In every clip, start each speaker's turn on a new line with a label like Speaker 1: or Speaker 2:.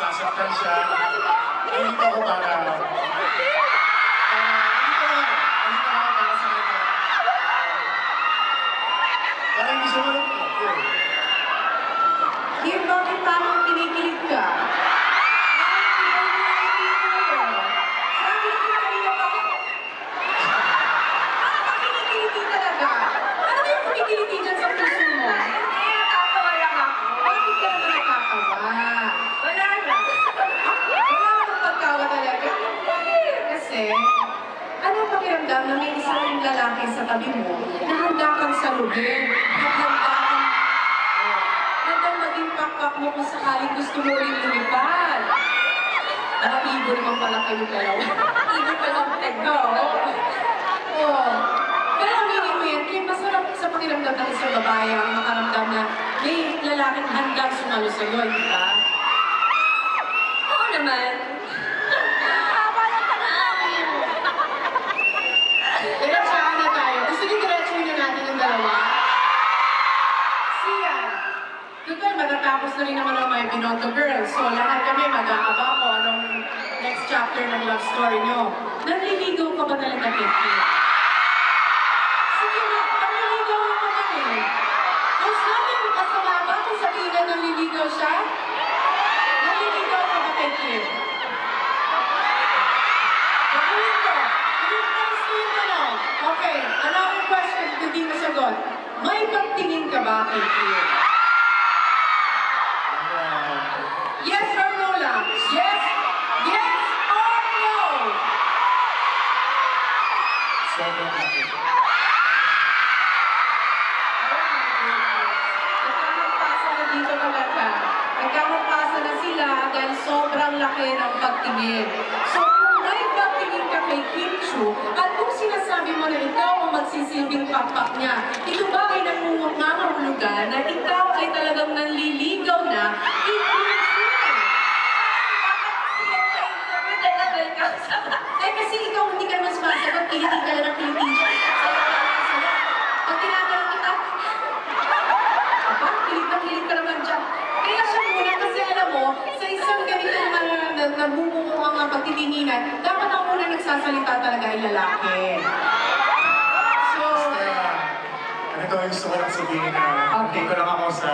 Speaker 1: masasaktan siya. Nandito ako para... para nandito ako. Nandito ako para sa kanya. Para hindi siya malungkot. Yun.
Speaker 2: Kim, bakit parang kinikilig ka? Sabi ko kanina pa, parang kinikilig talaga. Ano ba yung kumikiliti dyan sa puso mo?
Speaker 3: Nakakatawa lang ako.
Speaker 2: Bakit ka naman nakakawa?
Speaker 3: Wala na.
Speaker 2: Wala akong pagkawa talaga. Kasi, ano ang pakiramdam na may isang lalaki sa tabi mo na handa kang handang maging pakpak mo kung sakaling gusto mo rin lumipad. Nakaibo naman pala kayo dalawa.
Speaker 3: Hindi pa lang
Speaker 2: Ikaw? Oo. Pero aminin mo yan, Kim, masarap sa pakiramdam ng isang babae ang makaramdam na may lalaking handang sumalo sa'yo, di ba?
Speaker 3: Oo naman.
Speaker 2: Diretsahan na tayo. Gusto niyo diretsuhin na natin ang dalawa? Siya. Total, rin naman ang My Binondo Girls. So, lahat kami mag-aaba ko anong next chapter ng love story niyo. Nanliligaw ka ba talaga, Pinky? Sige na, nanliligaw ka ba eh? Mas namin kasama ba kung sabihin na nanliligaw siya? Nanliligaw ka ba, Pinky? Gusto. Okay, another question, hindi mo sagot. May pagtingin ka ba kay
Speaker 1: Sobrang
Speaker 2: na dito talaga. Nagkakampasa na sila dahil sobrang laki ng pagtingin. So kung may pagtingin ka kay Kim Chu, at kung sinasabi mo na ikaw ang magsisilbing pakpak niya, ito ba ay nangungangahulugan na ikaw naman sumasagot, kilitin ka lang ng kilitin siya. Sayo ka lang ng sayo. Pag tinatanong kita, Aba, kilig na kilig ka naman dyan. Kaya siya muna kasi alam mo, sa isang ganito naman na nagbubungo ang mga pagtitinginan, dapat ang muna nagsasalita talaga ay lalaki. So,
Speaker 1: ganito yung gusto ko lang sabihin na hindi ko lang ako sa...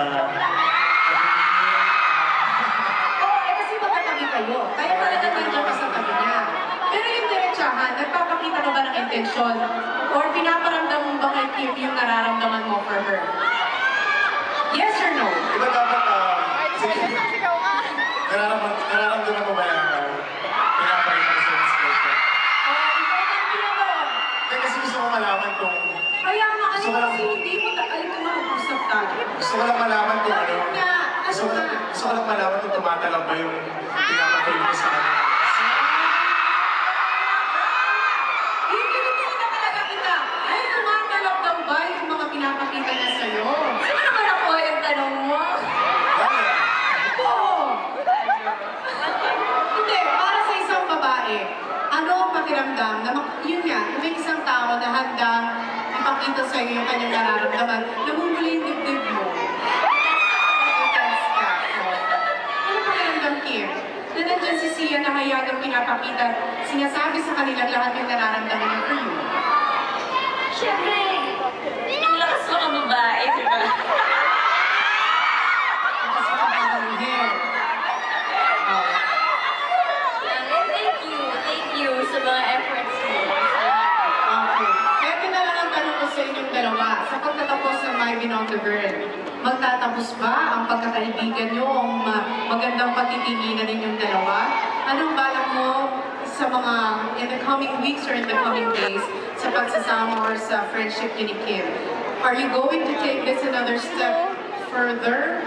Speaker 2: Oo, eh kasi magkatabi kayo. Kaya talaga nandiyan ka sa tabi niya. Pero yung diretsahan, nagpapakita ka ba ng intensyon? Or pinaparamdam mo ba kay Kim yung nararamdaman mo for her? Yes or no?
Speaker 1: Iba dapat, ah, nararamdaman, nararamdaman mo ba na pinapakita ko sa expression?
Speaker 2: Oo, ikaw ang pinanood.
Speaker 1: Hindi kasi gusto ko malaman kung...
Speaker 2: Kaya nga, ano
Speaker 1: ko lang-
Speaker 2: kasi hindi mo takalit na mag-usap tayo.
Speaker 1: Gusto ko lang malaman kung ano...
Speaker 2: Nga?
Speaker 1: Gusto ko
Speaker 2: Ano
Speaker 1: lang,
Speaker 2: nga?
Speaker 1: gusto ko lang malaman kung tumatalab ba yung pinapakita ko sa kanya.
Speaker 2: Hindi na talaga kita. Ay, tumatalab daw ba yung mga pinapakita niya sa'yo?
Speaker 3: Ano naman ako yung tanong mo?
Speaker 1: Wala.
Speaker 2: Oo. Hindi, para sa isang babae, ano ang pakiramdam na yun nga, may isang tao na handang ipakita sa'yo yung kanyang nararamdaman, namumuli yung dibdib mo. Intense ka. Ano pakiramdam? Na nandyan si Sia na hayagang pinapakita, sinasabi sa kanilang lahat yung nararamdaman niya for you.
Speaker 3: Siyempre, ang lakas ko ng babae, di ba?
Speaker 2: Kasi kapag hair. Oh.
Speaker 3: And thank you, thank you sa mga efforts mo.
Speaker 2: Okay. Ito na lang ang tanong ko sa inyong dalawa. Sa pagtatapos ng My Binondo Girl, magtatapos ba ang pagkakaibigan nyo, ang ma- magandang pagtitinginan ninyong dalawa? Anong balak mo sa mga in the coming weeks or in the coming days sa pagsasama or sa friendship niyo ni Kim? Are you going to take this another step further?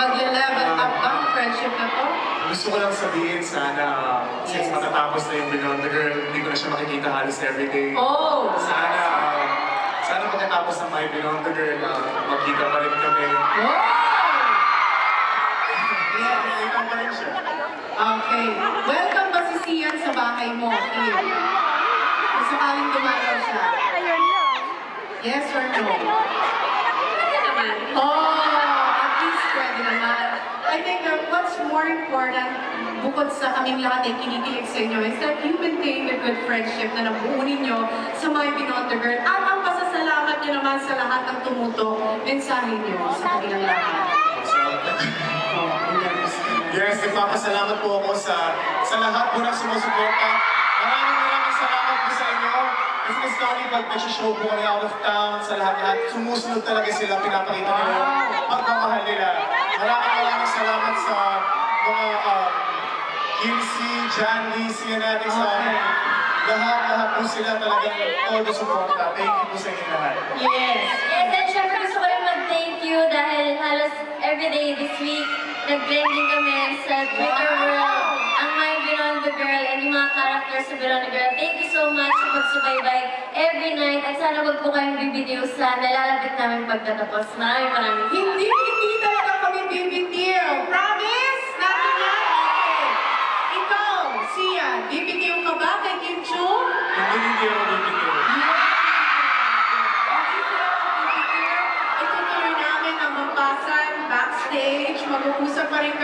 Speaker 2: Magle-level up ba ang friendship na to?
Speaker 1: Gusto ko lang sabihin sana, uh, since
Speaker 2: Yes.
Speaker 1: matatapos na yung Beyond the Girl, hindi ko na siya makikita halos everyday.
Speaker 2: Oh!
Speaker 1: Sana, sana pagkatapos ng My Beyond the Girl, uh, magkita pa rin kami.
Speaker 2: Oh! Yes.
Speaker 1: Makikita pa rin siya.
Speaker 2: Okay. Welcome ba si Sian sa bahay mo, Kim? Kung sakaling dumalaw siya. Yes or no?
Speaker 3: Naman?
Speaker 2: Oh, at least pwede naman. I think that what's more important, bukod sa kaming lahat ay kinikilig sa inyo, is that you maintain the good friendship na nabuo ninyo sa My the Girl. At ang nyo naman sa lahat ng tumuto, mensahe nyo sa kanilang lahat.
Speaker 1: Yes, nagpapasalamat po ako sa sa lahat po ng sumusuporta. Maraming maraming salamat po sa inyo. Kasi Miss Tony, pag nagsishow po kami out of town, sa lahat-lahat, sumusunod talaga sila, pinapakita nila pagmamahal nila. Maraming maraming salamat sa mga uh, Kinsey, Jandy, Cianatics, sa lahat-lahat po sila talagang todo suporta. Thank you po sa inyo lahat.
Speaker 2: Yes.
Speaker 3: Yes, and syempre gusto ko rin mag-thank you dahil halos everyday this week, nag-trending kami sa Twitter world, ang My Beyond the Girl and yung mga characters sa Beyond the Girl. Thank you so much sa pagsubaybay every night at sana wag po kayong bibitiw sa nalalapit namin pagtatapos. Maraming maraming.
Speaker 2: Hindi, hindi talaga kami bibitiw. Promise? Natin? Okay. Ikaw, Sia, bibitiw backstage. Mag-uusap pa rin